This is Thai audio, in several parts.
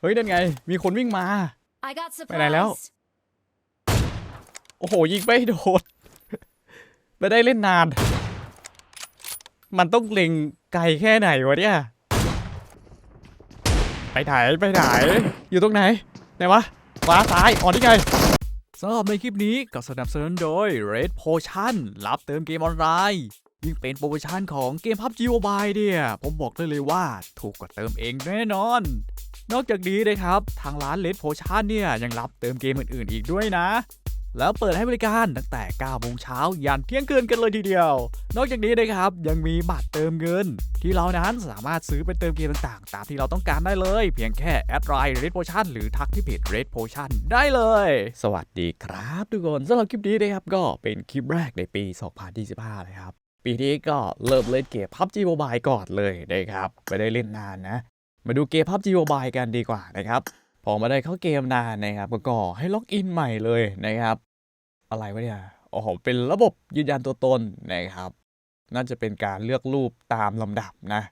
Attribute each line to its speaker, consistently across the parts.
Speaker 1: เฮ้ยนั่นไง มีคนวิ่งมา
Speaker 2: I got
Speaker 1: ไปไหนแล้ว
Speaker 2: supplies.
Speaker 1: โอ้โห ยิงไม่โดนไม่ได้เล่นนาน มันต้องเล็งไกลแค่ไหนวะเนี่ย ไปไหน ไปไหน อยู่ตรงไหน ไหนวะขวาซ้ายอ๋อนี่ไงสำหรับในคลิปนี้ก็สนับสนุนโดย Red Potion รับเติมเกมออนไลน์ ยิ่งเป็นโปรโมชั่นของเกม PUBG Mobile เนี่ย ผมบอกได้เลยว่าถูกกว่าเติมเองแน่นอน นอกจากนี้นะครับ ทางร้าน Red Potion เนี่ย ยังรับเติมเกมอื่นๆ อีกด้วยนะ แล้วเปิดให้บริการตั้งแต่ 9 โมงเช้ายันเที่ยงคืนกันเลยทีเดียว นอกจากนี้นะครับ ยังมีบัตรเติมเงิน ที่เรานั้นสามารถซื้อไปเติมเกมต่างๆ ตามที่เราต้องการได้เลย เพียงแค่แอดไลน์ Red Potion หรือทักที่เพจ Red Potion ได้เลย สวัสดีครับ ทุกคนสำหรับคลิปนี้นะครับก็เป็นคลิปแรกในปี 2025นะครับ ปีนี้ก็เริ่มเล่นเกม PUBG Mobile ก่อนเลยนะครับไม่ได้เล่นนานนะ มาดูเกม PUBG Mobile กันดีกว่านะครับพอมาได้เข้าเกมนานนะครับก็ก็ให้ล็อกอินใหม่เลยนะครับ อะไรวะเนี่ยอ๋อเป็นระบบยืนยันตัวตนนะครับ น่าจะเป็นการเลือกรูปตามลำดับนะ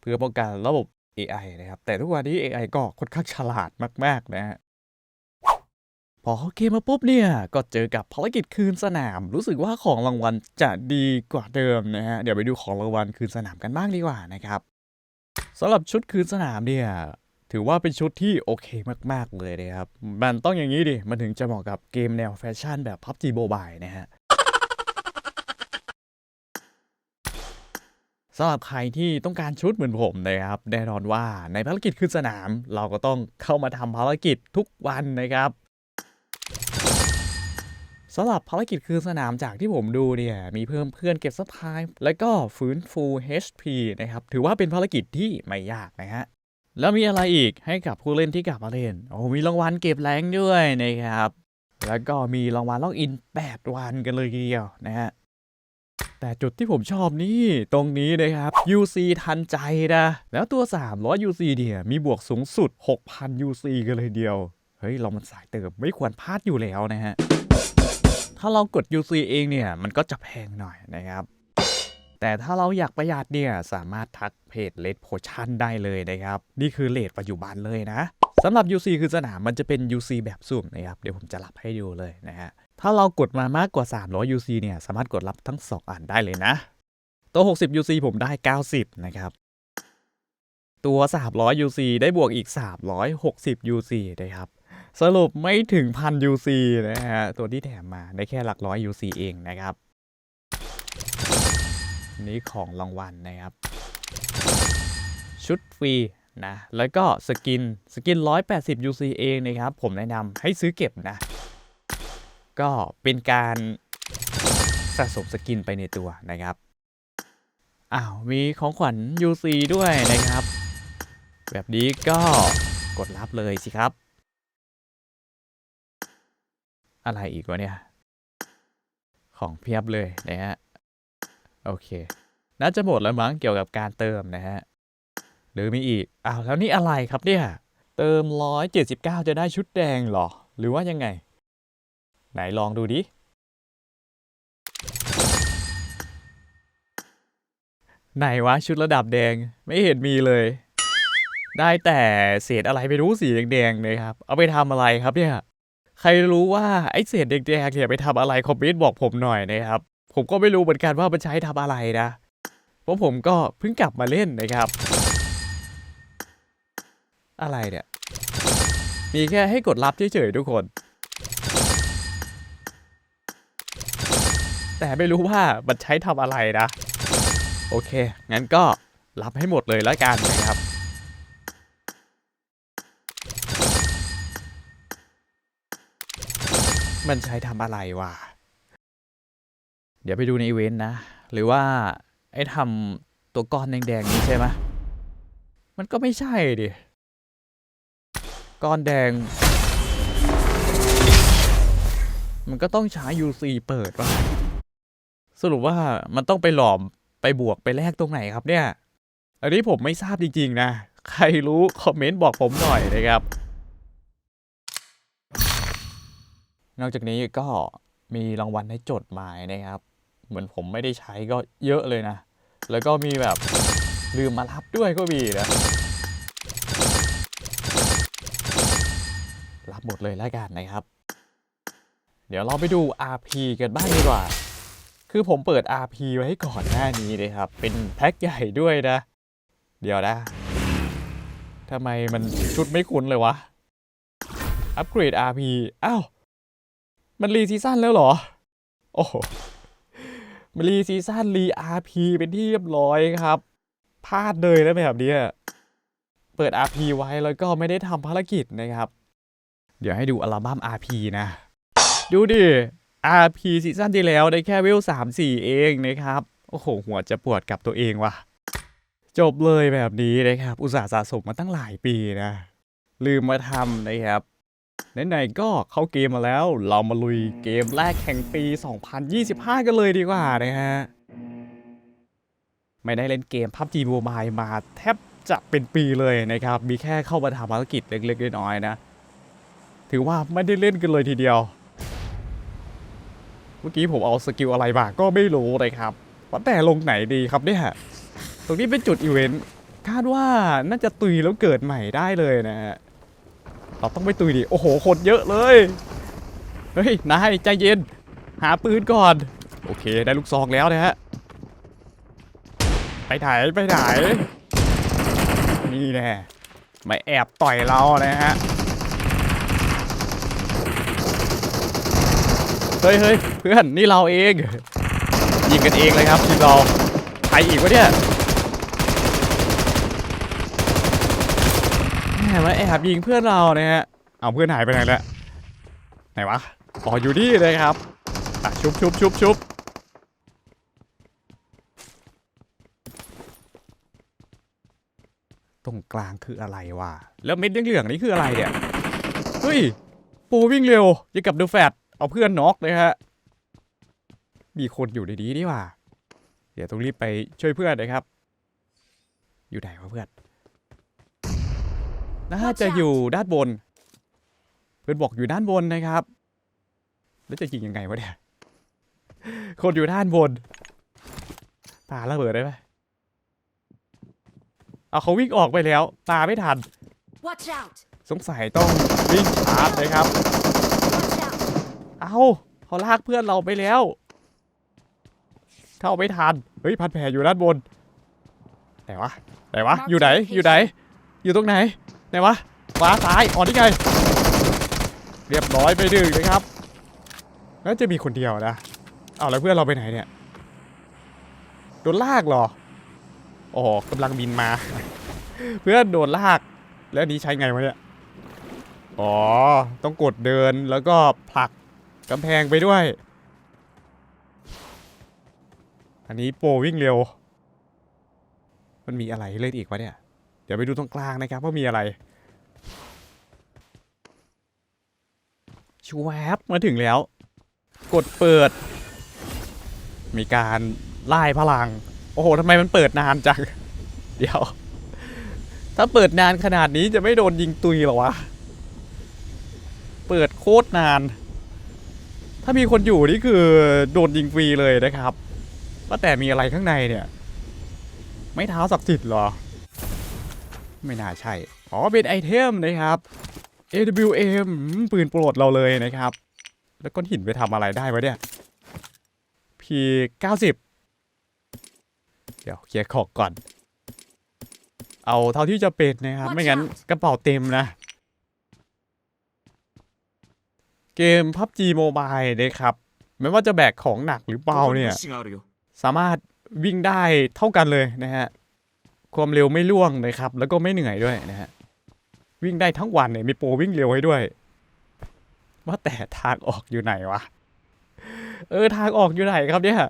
Speaker 1: เพื่อป้องกันระบบ AI นะครับ แต่ทุกวันนี้ AI ก็ค่อนข้างฉลาดมาก ๆ นะฮะ พอเข้าเกมมาปุ๊บเนี่ย ก็เจอกับภารกิจคืนสนาม รู้สึกว่าของรางวัลจะดีกว่าเดิมนะฮะ เดี๋ยวไปดูของรางวัลคืนสนามกันบ้างดีกว่านะครับสำหรับชุดคืนสนามเนี่ยถือว่าเป็นชุดที่โอเคมาก ๆ เลยนะครับ มันต้องอย่างนี้ดิ มันถึงจะเหมาะกับเกมแนวแฟชั่นแบบ PUBG Mobile นะฮะสำหรับใครที่ต้องการชุดเหมือนผมนะครับ แน่นอนว่าในภารกิจขึ้นสนาม เราก็ต้องเข้ามาทำภารกิจทุกวันนะครับ สำหรับภารกิจคืนสนามจากที่ผมดูเนี่ยมีเพิ่มเพื่อนเก็บซัพพลายแล้วก็ฟื้นฟู HP นะครับถือว่าเป็นภารกิจที่ไม่ยากนะฮะแล้วมีอะไรอีกให้กับผู้เล่นที่กลับมาเล่นโอ้มีรางวัลเก็บแรงด้วยนะครับ แล้วก็มีรางวัลล็อกอิน 8 วันกันเลยทีเดียวนะฮะแต่จุดที่ผมชอบนี่ตรงนี้นะครับ UC ทันใจนะ แล้วตัว 300 UC เนี่ยมีบวกสูงสุด 6,000 UC กันเลยเดียว เฮ้ย เรามันสายเติมไม่ควรพลาดอยู่แล้วนะฮะ ถ้าเรากด UC เองเนี่ย มันก็จะแพงหน่อยนะครับ แต่ถ้าเราอยากประหยัดเนี่ย สามารถทักเพจ Red Potion ได้เลยนะครับ นี่คือเลทปัจจุบันเลยนะสำหรับ UC คือสนามมันจะเป็น UC แบบสุ่มนะครับ เดี๋ยวผมจะรับให้ดูเลยนะฮะ ถ้าเรากดมามากกว่า 300 UC เนี่ย สามารถกดรับทั้ง 2 อันได้เลยนะ ตัว 60 UC ผมได้ 90 นะครับ ตัว 300 UC ได้บวกอีก 360 UC นะครับ สรุปไม่ถึงพัน UC นะฮะ ตัวที่แถมมาได้แค่หลักร้อย UC เองนะครับ นี่ของรางวัลนะครับ ชุดฟรีนะ แล้วก็สกิน สกิน 180 UC เองนะครับ ผมแนะนำให้ซื้อเก็บนะ ก็เป็นการสะสมสกินไปในตัวนะครับ อ้าว มีของขวัญ UC ด้วยนะครับ แบบนี้ก็กดรับเลยสิครับ อะไรอีกวะเนี่ย ของเพียบเลยนะฮะ โอเค น่าจะหมดแล้วมั้งเกี่ยวกับการเติมนะฮะ หรือมีอีก อ้าวแล้วนี่อะไรครับเนี่ย เติม 179 จะได้ชุดแดงหรอ หรือว่ายังไง ไหนลองดูดิ ไหนวะชุดระดับแดงไม่เห็นมีเลยได้แต่เศษอะไรไม่รู้สีแดงๆเลยครับ เอาไปทำอะไรครับเนี่ย ใครรู้ว่าไอ้เศษแดงๆเนี่ยไปทำอะไรคอมเมนต์บอกผมหน่อยนะครับ ผมก็ไม่รู้เหมือนกันว่ามันใช้ทำอะไรนะ เพราะผมก็เพิ่งกลับมาเล่นนะครับ อะไรเนี่ย มีแค่ให้กดรับเฉยๆทุกคน แต่ไม่รู้ว่ามันใช้ทำอะไรนะ โอเค งั้นก็รับให้หมดเลยแล้วกันนะครับ มันใช้ทำอะไรวะ เดี๋ยวไปดูในอีเวนต์นะ หรือว่า ไอ้ทำตัวก้อนแดงๆนี้ใช่ไหมมันก็ไม่ใช่ดิ ก้อนแดง มันก็ต้องใช้ UC เปิดวะสรุปว่ามันต้องไปหลอมไปบวกไปแลกตรงไหนครับเนี่ย อันนี้ผมไม่ทราบจริงๆนะ ใครรู้คอมเมนต์บอกผมหน่อยนะครับ นอกจากนี้ก็มีรางวัลให้จดหมายนะครับ เหมือนผมไม่ได้ใช้ก็เยอะเลยนะ แล้วก็มีแบบลืมมารับด้วยก็มีนะลับหมดเลยแล้วกันนะครับ เดี๋ยวเราไปดู RP กันบ้างดีกว่า คือผมเปิด RP ไว้ก่อนหน้านี้เลยครับ เป็นแพ็คใหญ่ด้วยนะ เดี๋ยวนะทำไมมันชุดไม่คุ้นเลยวะ อัปเกรด RP อ้าว มันรีซีซั่นแล้วเหรอ โอ้โหมันรีซีซั่นรี RP เป็นที่เรียบร้อยครับพลาดเลยแล้วแบบนี้เปิด RP ไว้แล้วก็ไม่ได้ทำภารกิจนะครับ เดี๋ยวให้ดูอัลบั้ม RP นะ ดูดิ RP ซีซั่นที่แล้วได้แค่เวล3 4 เองนะครับ โอ้โห หัวจะปวดกับตัวเองว่ะ จบเลยแบบนี้นะครับ อุตส่าห์สะสมมาตั้งหลายปีนะ ลืมมาทำนะครับ ไหนๆก็เข้าเกมมาแล้ว เรามาลุยเกมแรกแห่งปี 2025 กันเลยดีกว่านะฮะ ไม่ได้เล่นเกม PUBG Mobile มาแทบจะเป็นปีเลยนะครับ มีแค่เข้ามาทำภารกิจเล็กๆน้อยๆนะ ถือว่าไม่ได้เล่นกันเลยทีเดียว เมื่อกี้ผมเอาสกิลอะไรมาก็ไม่รู้เลยครับว่าแต่ลงไหนดีครับเนี่ยตรงนี้เป็นจุดอีเวนต์คาดว่าน่าจะตุยแล้วเกิดใหม่ได้เลยนะฮะ เราต้องไปตุยดิ โอ้โห คนเยอะเลย เฮ้ย นายใจเย็น หาปืนก่อน โอเค ได้ลูกซองแล้วนะฮะ ไปไหน ไปไหน นี่แน่มาแอบต่อยเรานะฮะ เฮ้ยเฮ้ยเพื่อน นี่เราเอง ยิงกันเองเลยครับทีมเรา ใครอีกวะเนี่ยแห มมาแอบยิงเพื่อนเรานะฮะ เอาเพื่อนหายไปไหนแล้ว ไหนวะ อ๋ออยู่นี่เลยครับอะชุบชุบชุบชุบตรงกลางคืออะไรวะ แล้วเม็ดเหลืองๆนี่คืออะไรเนี่ย เฮ้ยปรวิ่งเร็วยังกับเดอะแฟตเอาเพื่อนน็อกเลยฮะ มีคนอยู่ในนี้นี่ว่า เดี๋ยวต้องรีบไปช่วยเพื่อนนะครับ อยู่ไหนวะเพื่อน น่าจะอยู่ด้านบน เพื่อนบอกอยู่ด้านบนนะครับ แล้วจะยิงยังไงวะเนี่ยคนอยู่ด้านบนปาระเบิดได้ไหมเอาเขาวิ่งออกไปแล้ว ตาไม่ทัน
Speaker 2: Watch out!
Speaker 1: สงสัยต้องวิ่งชาร์จนะครับ
Speaker 2: Watch out!
Speaker 1: เอาเขาลากเพื่อนเราไปแล้ว เข้าไม่ทัน เฮ้ยพันแผลอยู่ด้านบนไหนวะไหนวะ
Speaker 2: Mark
Speaker 1: อยู่ไหน
Speaker 2: location
Speaker 1: อยู่ไหน อยู่ตรงไหน ไหนวะขวาซ้ายอ๋อนี่ไง เรียบร้อยไปดึงนะครับน่าจะมีคนเดียวนะเอาแล้วเพื่อนเราไปไหนเนี่ยโดนลากหรออ๋อกำลังบินมา เพื่อนโดนลาก แล้วนี้ใช้ไงวะเนี่ยอ๋อ ต้องกดเดินแล้วก็ผลักกำแพงไปด้วย อันนี้โปรวิ่งเร็ว มันมีอะไรเล่นอีกวะเนี่ย ดี๋ยวไปดูตรงกลางนะครับว่ามีอะไรชูแวบมาถึงแล้ว กดเปิด มีการไล่พลัง โอ้โหทำไมมันเปิดนานจัง เดี๋ยว ถ้าเปิดนานขนาดนี้จะไม่โดนยิงตุยเหรอวะ เปิดโคตรนาน ถ้ามีคนอยู่นี่คือโดนยิงฟรีเลยนะครับว่าแต่มีอะไรข้างในเนี่ย ไม่เท้าศักดิ์สิทธิ์เหรอ ไม่น่าใช่ อ๋อเป็นไอเทมนะครับ AWM อืมปืนโปรดเราเลยนะครับ แล้วก้อนหินไปทำอะไรได้วะเนี่ย P90 เดี๋ยวเคลียร์ของก่อน เอาเท่าที่จะเป็นนะครับ ไม่งั้นกระเป๋าเต็มนะ เกม PUBG Mobile นะครับ ไม่ว่าจะแบกของหนักหรือเบาเนี่ย สามารถวิ่งได้เท่ากันเลยนะฮะ ความเร็วไม่ล่วงนะครับ แล้วก็ไม่เหนื่อยด้วยนะฮะ วิ่งได้ทั้งวันเนี่ยมีโปรวิ่งเร็วให้ด้วย ว่าแต่ทางออกอยู่ไหนวะ เออทางออกอยู่ไหนครับเนี่ย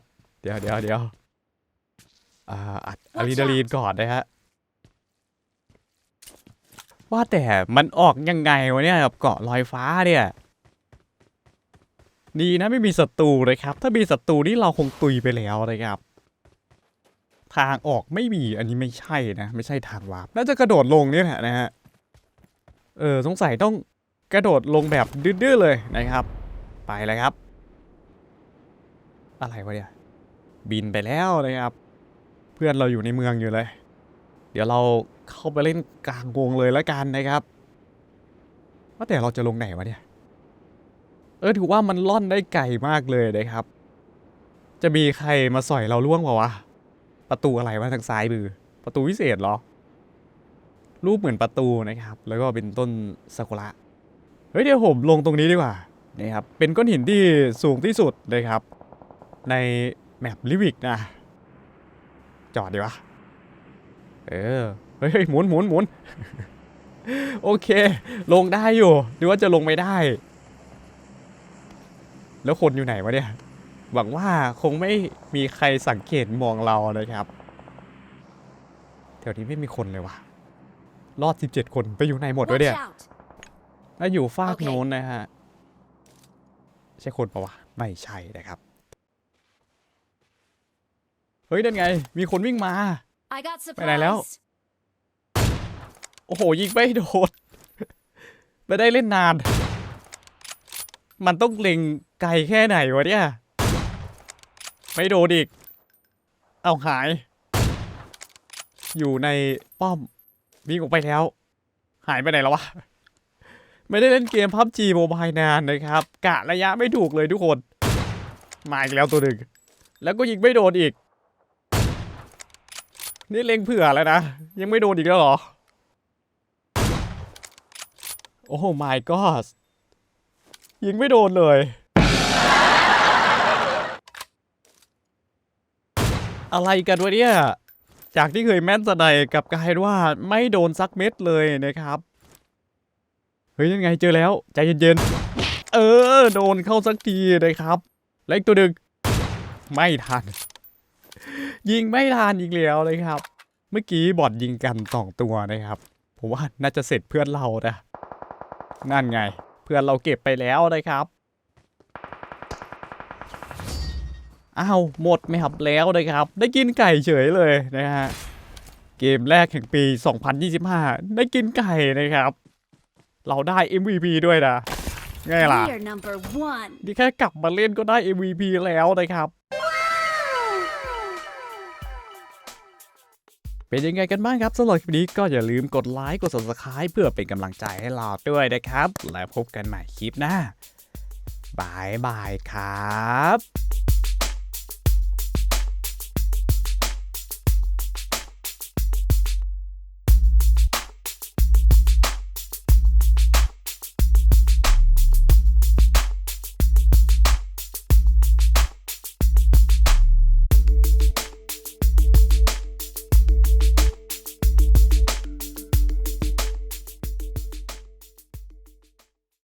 Speaker 1: เดี๋ยวเดี๋ยวเดี๋ยวอ่าอัดอะดรีนาลีนก่อนนะฮะ ว่าแต่มันออกยังไงวะเนี่ยกับเกาะลอยฟ้าเนี่ย ดีนะไม่มีศัตรูเลยครับ ถ้ามีศัตรูนี่เราคงตุยไปแล้วนะครับ ทางออกไม่มีอันนี้ไม่ใช่นะ ไม่ใช่ทางวาร์ปน่าจะกระโดดลงนี่แหละนะฮะเออสงสัยต้องกระโดดลงแบบดื้อๆเลยนะครับ ไปเลยครับ อะไรวะเนี่ยบินไปแล้วนะครับ เพื่อนเราอยู่ในเมืองอยู่เลย เดี๋ยวเราเข้าไปเล่นกลางวงเลยแล้วกันนะครับว่าแต่เราจะลงไหนวะเนี่ยเออถือว่ามันล่อนได้ไกลมากเลยนะครับ จะมีใครมาสอยเราล่วงเปล่าวะ ประตูอะไรวะทางซ้ายมือ ประตูวิเศษเหรอ รูปเหมือนประตูนะครับ แล้วก็เป็นต้นซากุระ เฮ้ยเดี๋ยวผมลงตรงนี้ดีกว่านี่ครับ เป็นก้อนหินที่สูงที่สุดเลยครับ ในแมปลิวิกนะ จอดดีวะ เออเฮ้ยเฮ้ยหมุนหมุนหมุนโอเค ลงได้อยู่ หรือว่าจะลงไม่ได้ แล้วคนอยู่ไหนวะเนี่ย หวังว่าคงไม่มีใครสังเกตมองเรานะครับแถวนี้ไม่มีคนเลยวะรอด 17 คนไปอยู่ไหนหมดวะ
Speaker 2: Watch
Speaker 1: เนี่ย
Speaker 2: out!
Speaker 1: ถ้าอยู่ฟาก
Speaker 2: โอเค
Speaker 1: โน้นนะฮะ ใช่คนปะวะ ไม่ใช่นะครับ เฮ้ยนั่นไง มีคนวิ่งมา
Speaker 2: I got
Speaker 1: ไปไหนแล้ว
Speaker 2: supplies.
Speaker 1: โอ้โห ยิงไม่โดนไม่ได้เล่นนาน มันต้องเล็งไกลแค่ไหนวะเนี่ย ไม่โดนอีก เอาหาย อยู่ในป้อมวิ่งออกไปแล้ว หายไปไหนแล้ววะ ไม่ได้เล่นเกมพับจีโมบายนานนะครับ กะระยะไม่ถูกเลยทุกคน มาอีกแล้วตัวหนึ่ง แล้วก็ยิงไม่โดนอีก นี่เล็งเผื่อแล้วนะ ยังไม่โดนอีกแล้วหรอ โอ้ my god ยิงไม่โดนเลย อะไรกันวะเนี่ยจากที่เคยแม่นสนกับกลายว่าไม่โดนสักเม็ดเลยนะครับเฮ้ยยังไงเจอแล้วใจเย็นๆเออ โดนเข้าสักทีนะครับแล้วอีกตัวหนึ่งไม่ทัน ยิงไม่ทันอีกแล้วเลยครับ เมื่อกี้บอดยิงกันสองตัวนะครับผมว่าน่าจะเสร็จเพื่อนเรานะนั่นไง เพื่อนเราเก็บไปแล้วนะครับ อ้าวหมดไม่หับแล้วนะครับ ได้กินไก่เฉยเลยนะฮะเกมแรกแห่งปี 2025 ได้กินไก่นะครับ เราได้ MVP ด้วยนะไงล่ะ
Speaker 2: We are number one.
Speaker 1: นี่แค่กลับมาเล่นก็ได้ MVP แล้วนะครับเป็นยังไงกันบ้างครับสำหรับคลิปนี้ก็อย่าลืมกดไลค์กด subscribe เพื่อเป็นกำลังใจให้เราด้วยนะครับ แล้วพบกันใหม่คลิปหน้าบายบายครับ